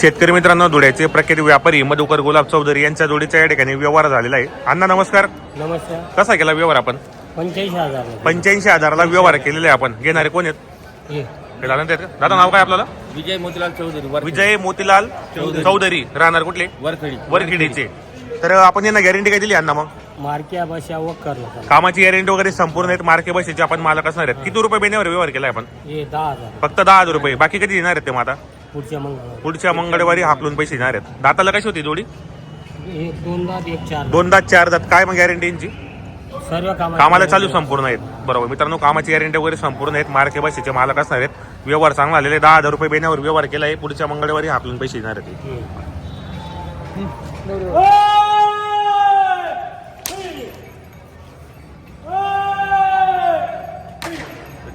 शेतकरी मित्रांनो धुळ्याचे प्रख्यात व्यापारी मधुकर गुलाब चौधरी यांच्या जोडीच्या या ठिकाणी व्यवहार झालेला आहे. अण्णा नमस्कार. नमस्कार. कसा केला व्यवहार आपण? पंच्याऐंशी हजार पंच्याऐंशी हजाराला व्यवहार केलेला आहे आपण. घेणारे कोण आहेत? ये हे दादा आहेत का? दादा नाव काय आपल्याला? विजय मोतीलाल चौधरी वर विजय मोतीलाल चौधरी. राहणार कुठले? वरखडी. वरखिडीचे. तर आपण यांना गॅरंटी काय दिली अण्णा मग? मारक्या बशा वक करला कामाची गॅरंटी वगैरे संपूर्ण आहेत. मार्के बसेचे आपण मालक असणार आहेत. किती रुपये बेण्यावर व्यवहार केलाय आपण? ये दहा हजार. फक्त दहा हजार रुपये. बाकी कधी देणार आहेत ते मग आता? पुढच्या मंगळवार पुढच्या मंगळवारी हाकलून पैसे देणार आहेत. दाताला कशी होती जोडी? हे दोन दात एक चार दोन दात चार दात. काय मग गॅरंटी यांची? सर्व कामा कामाला चालू संपूर्ण आहेत. बरोबर. मित्रांनो कामाची गॅरंटी वगैरे संपूर्ण आहेत. मार्के बसेचे मालक असणार आहेत. व्यवहार चांगला आलेले दहा हजार रुपये बेण्यावर व्यवहार केला आहे पुढच्या मंगळवारी हाकलून पैसे देणार आहेत.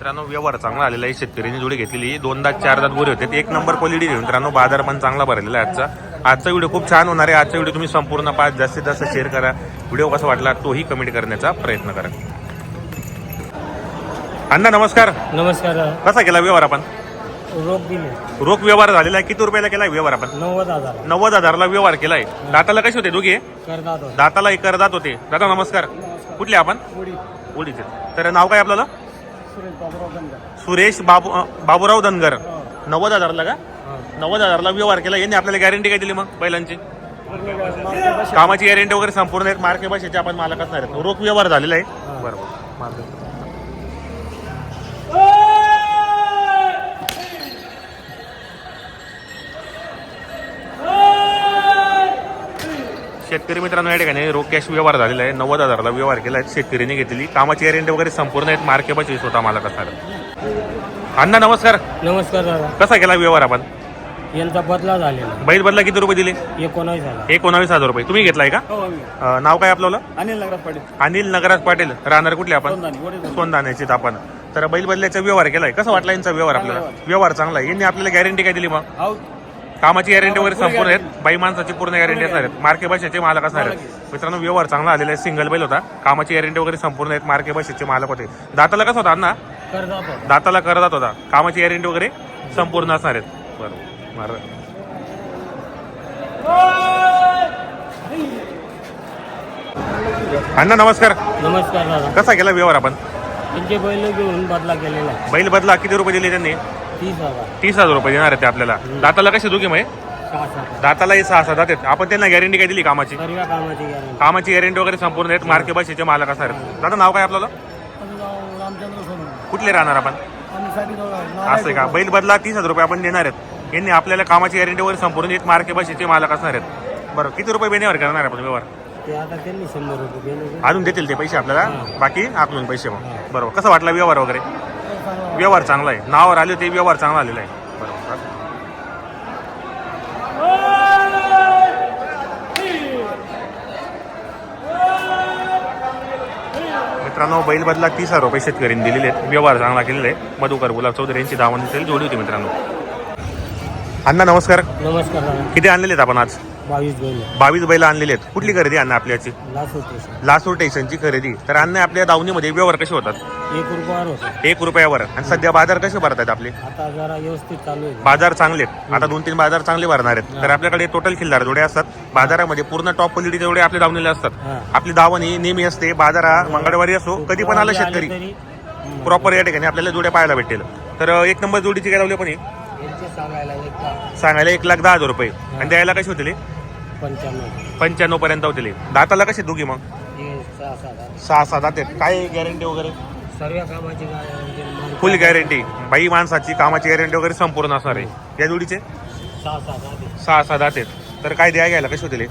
मित्रांनो व्यवहार चांगला आलेला आहे. शेतकऱ्यांनी जोडी घेतलेली दोन दात चार दात गोरे होते. एक नंबर क्वालिटी मित्रांनो. बाजार पण चांगला भरलेला आहे आजचा. आजचा व्हिडिओ खूप छान होणार आहे. आजचा व्हिडिओ तुम्ही संपूर्ण पाच जास्तीत जास्त शेअर करा. व्हिडिओ कसा वाटला तोही कमेंट करण्याचा प्रयत्न करा. अण्णा नमस्कार. नमस्कार. कसा केला व्यवहार आपण? रोख दिले. रोख व्यवहार झालेला आहे. किती रुपयाला केलाय व्यवहार आपण? नव्वद हजार. नव्वद हजारला व्यवहार केलाय. दाताला कसे होते दोघे. दाताला एक करदात होते. दादा नमस्कार. कुठले आपण? उडीचे. तर नाव काय आपल्याला? सुरेश बाबू बाबूराव धनगर. नव्वद हजारला का? हा. नव्वद हजारला व्यवहार केला. यांनी आपल्याला गॅरंटी काय दिली मग बैलांची कामाची गॅरंटी वगैरे संपूर्ण आहेत. मार्के भाषेचे आपण मालक असणार आहेत. रोख व्यवहार झालेला आहे. बरोबर. शेतकरी मित्रांनो या ठिकाणी रोख कॅश व्यवहार झालेला आहे. नव्वद हजारला व्यवहार केला आहे. शेतकऱ्यांनी घेतलेली कामाची गॅरंटी वगैरे संपूर्ण आहेत. मार्के भाषे स्वतः असणार आहेत. अण्णा नमस्कार. नमस्कार दादा. कसा केला व्यवहार आपण? यांचा बदला झालेला बैल बदला किती रुपये दिले? एकोणावीस हजार. एकोणावीस हजार रुपये. तुम्ही घेतलाय का? अं, नाव काय आपलं अनिल नगरात पाटील. अनिल नगराज पाटील. राहणार कुठले आपण? सोनदाण्याचे आपण. तर बैल बदल्याचा व्यवहार केलाय. कसा वाटला यांचा व्यवहार आपल्याला? व्यवहार चांगला आहे. यांनी आपल्याला गॅरंटी काय दिली मग? कामाची गॅरंटी वगैरे संपूर्ण आहेत. बाई माणसाची पूर्ण गॅरंटी असणार आहेत. मार्के भाषेचे मालक असणार आहेत. मित्रांनो व्यवहार चांगला आलेला आहे. सिंगल बैल होता. कामाची गॅरंटी वगैरे संपूर्ण आहेत. मार्के भाषेचे मालक होते. दाताला कसं होता अण्णा. दाताला करदात होता. कामाची गॅरंटी वगैरे संपूर्ण असणार आहेत. बरोबर बरं. अण्णा नमस्कार. नमस्कार दादा. कसा केला व्यवहार आपण? त्यांचे बैल घेऊन बदला केलेला. बैल बदला. किती रुपये दिले त्यांनी? तीस हजार. तीस हजार रुपये देणार आहेत ते आपल्याला. दाताला कसे दोघे मग सहा सात दाताला हे सहा सहा दात आहेत. आपण त्यांना गॅरंटी काय दिली कामाची? सर्व कामाची गॅरंटी कामाची गॅरंटी वगैरे संपूर्ण आहेत. मार्के भाषेचे मालक असणार दादा नाव काय आपल्याला कुठले राहणार आपण? असं आहे का? बैल बदला तीस हजार रुपये आपण देणार आहेत. यांनी आपल्याला कामाची गॅरंटी वगैरे संपूर्ण आहेत. मार्के भाषेचे मालक असणार आहेत. बरं किती रुपये बेनेवर करणार आपण व्यवहार? ते आता त्यांनी शंभर रुपये दिले अजून देतील ते पैसे आपल्याला? बाकी आकलून पैसे मग. बरोबर. कसं वाटला व्यवहार वगैरे? व्यवहार चांगला आहे. नावावर आले ते व्यवहार चांगला आलेला आहे. बरोबर. मित्रांनो बैल बदला तीस हजार रुपये शेतकऱ्यांनी दिलेले आहेत. व्यवहार चांगला केलेला आहे. मधुकर गुलाब चौधरी यांची दिसेल. जोडी होती मित्रांनो. अण्णा नमस्कार. नमस्कार. किती आणलेले आहेत आपण आज? बावीस बैल. बावीस बैल आणलेले आहेत. कुठली खरेदी अण्णा आपल्याची लासूर स्टेशनची खरेदी. तर अन्न आपल्या दावणीमध्ये व्यवहार कसे होतात? एक रुपयावर होते. एक रुपयावर. आणि सध्या बाजार कसे भरतात आपले? आता जरा व्यवस्थित चालू आहे. बाजार चांगले आहेत. आता दोन तीन बाजार चांगले भरणार आहेत. तर आपल्याकडे टोटल खिल्लार जोडे असतात. बाजारामध्ये पूर्ण टॉप क्वालिटी जोडे आपले दावणीले असतात. हा. आपली दावण ही नेहमी असते. बाजारा मंगळवारी असो कधी पण आलं शेतकरी. तरी, प्रॉपर या ठिकाणी आपल्याला जोड्या पाहायला भेटेल तर एक नंबर जोडीची काय लावली पण ही? सांगायला एक लाख. दहा हजार रुपये. आणि द्यायला कशी होतील पंच्याण्णव. पर्यंत होतील दाताला कशी दोघी मग? सहा. सहा दात आहेत. काय गॅरंटी वगैरे? सर्व कामाची फुल गॅरंटी बाई माणसाची कामाची गॅरंटी वगैरे संपूर्ण असणार आहे. या जोडीचे? सहा. सहा दात आहेत. तर काय द्या घ्यायला कसे होतील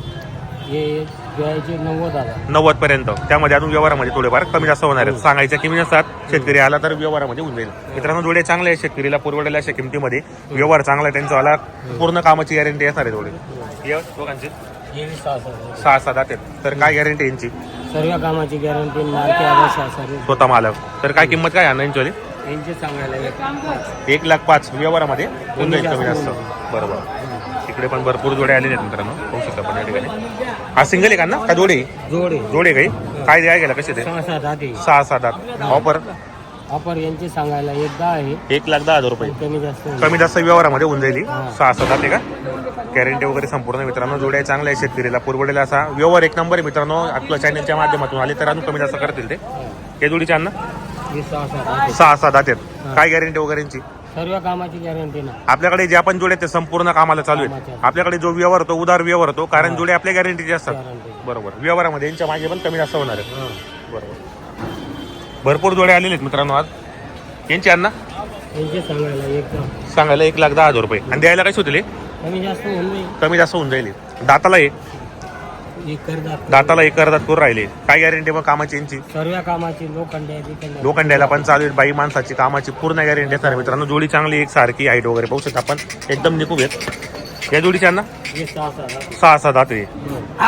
हे? हे नव्वद हजार नव्वद पर्यंत. त्यामध्ये अजून व्यवहारामध्ये थोडेफार कमी जास्त होणार आहेत. सांगायच्या किमती नसतात शेतकरी आला तर व्यवहारामध्ये होऊन जाईल. मित्रांनो जोडे चांगले आहेत शेतकरीला पुरवडेल अशा किमतीमध्ये व्यवहार चांगला आहे त्यांचा आला. पूर्ण कामाची गॅरंटी असणार आहे थोडी ये दोघांची? हे सहा सात हजार. सहा दात आहेत. तर काय गॅरंटी यांची? सर्व कामाची गॅरंटी आदर्श स्वतः मालक. तर काय किंमत काय आहे यांची यांचे सांगायला एक एक लाख पाच. व्यवहारामध्ये होऊन जाईल कमी जास्त बरोबर. इकडे पण भरपूर जोडे आलेले आहेत मित्रांनो. होऊ शकता पण या ठिकाणी. हा सिंगल आहे का ना? का जोडे? जोडे. जोडे काही? काय द्या गेला? कसे ते? सहा सात आठ आहे. सहा सात आठ. ऑफर ऑफर यांचे सांगायला एक दहा आहे. एक लाख दहा हजार रुपये. कमी जास्त होईल. कमी जास्त व्यवहारामध्ये होऊन जाईल ही. सहा सात आठ आहे का? गॅरंटी वगैरे संपूर्ण मित्रांनो. जोड्या चांगल्या आहे शेतकरीला. पुरवडेल असा व्यवहार एक नंबर आहे मित्रांनो. आपल्या चॅनलच्या माध्यमातून आले तर अजून कमी जास्त करतील ते. हे. जोडीचे अन्न वीस सहा सात सहा आहेत. काय गॅरंटी वगैरेची? सर्व कामाची गॅरंटी ना आपल्याकडे जे आपण जोडे ते संपूर्ण कामाला चालू आहेत. कामाच्या. आपल्याकडे जो व्यवहार होतो उदार व्यवहार होतो कारण जोडे आपल्या गॅरंटीचे असतात. गॅरंटी बरोबर. व्यवहारामध्ये यांच्या मागे पण कमी जास्त होणार आहे बरोबर. भरपूर जोडे आलेले आहेत मित्रांनो आज. यांची अण्णा? सांगायला एकदम सांगायला एक लाख दहा हजार रुपये. आणि द्यायला कशी होतील हे? कमी जास्त होऊन जाईल. कमी जास्त होऊन जाईल हे. दाताला एक हे दाताला एक करदात करून राहिले. काय गॅरंटी मग कामाची यांची? सर्व कामाची लोखंड आहे बिखंड. लोखंड्याला पण चालू बाई माणसाची कामाची पूर्ण गॅरंटी असणार आहे मित्रांनो. जोडी चांगली एक सारखी हाईट वगैरे. पाहू शकता आपण. एकदम निकूब आहेत. या जोडीच्या वीस सहा सहा सहा दात आहे.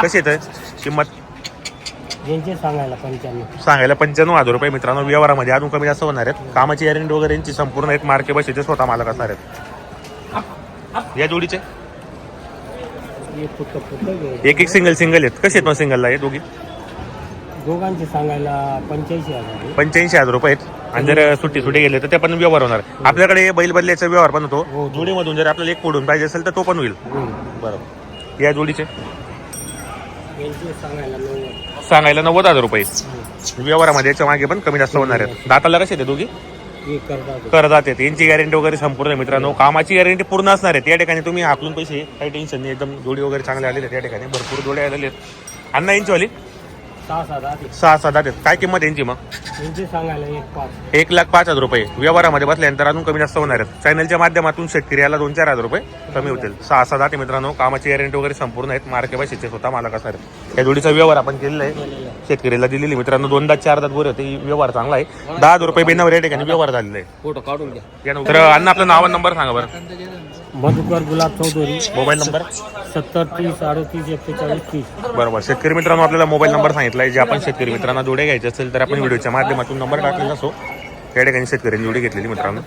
कशी येत किंमत? यांचे सांगायला पंच्याण्णव. सांगायला पंच्याण्णव हजार रुपये मित्रांनो. व्यवहारामध्ये अजून कमी जास्त होणार आहेत. कामाची गॅरंटी वगैरे यांची संपूर्ण एक मार्के बसेचे स्वतः मालक असणार आहेत. या जोडीचे? हे एक एक सिंगल सिंगल आहेत. कसे आहेत मग सिंगलला हे दोघी? दोघांचे सांगायला पंच्याऐंशी हजार. पंच्याऐंशी हजार रुपये आहेत. आणि जर सुट्टी सुट्टी गेले तर ते पण व्यवहार होणार. आपल्याकडे बैल बदल्याचा व्यवहार पण होतो. हो. जोडीमधून जर आपल्याला एक फोडून पाहिजे असेल तर तो पण होईल. बरोबर. या जोडीचे? सांगायला नव्वद. हजार रुपये. व्यवहारामध्ये याच्या मागे पण कमी जास्त होणार आहेत. दाताला कसे आहेत हे दोघी? हे करदात येते यांची गॅरंटी वगैरे संपूर्ण मित्रांनो. कामाची गॅरंटी पूर्ण असणार आहे. त्या ठिकाणी तुम्ही हाकलून पैसे काही टेन्शन नाही. एकदम जोडी वगैरे चांगले आलेले आहेत ठिकाणी. भरपूर जोडे आलेले आहेत. अण्णा यांचीवाली सहा सात आठ सहा सात आहेत. काय किंमत यांची मग? यांचे सांगायला एक पाच. एक लाख पाच हजार रुपये. व्यवहारामध्ये बसल्यानंतर अजून कमी जास्त होणार आहेत. चॅनलच्या माध्यमातून शेतकरी याला दोन चार हजार रुपये कमी होतील. सहा सात आठ मित्रांनो. कामाची गॅरंटी वगैरे संपूर्ण आहेत. मार्के भाषेचे स्वतः मालक असणार आहेत या जोडीचा व्यवहार आपण केलेला आहे. शेतकरीला दिलेली मित्रांनो दोनदा चारदा बोर होते. व्यवहार चांगला आहे. दहा हजार रुपये बिनावर या ठिकाणी व्यवहार झालेला आहे. फोटो काढून घ्या. अण्णा आपलं नाव आणि नंबर सांगा बरं. Madhukar Gulab Chaudhari mobile number? सत्तर तीस अडतीस एक्केचाळीस तीस. बरोबर. शेतकरी मित्रांनो आपल्याला मोबाईल नंबर सांगितला आहे जे आपण शेतकरी मित्रांना जोडे घ्यायचे असेल तर आपण व्हिडिओच्या माध्यमातून नंबर टाकलेला असो. या ठिकाणी शेतकऱ्यांनी जोडी घेतलेली मित्रांनो.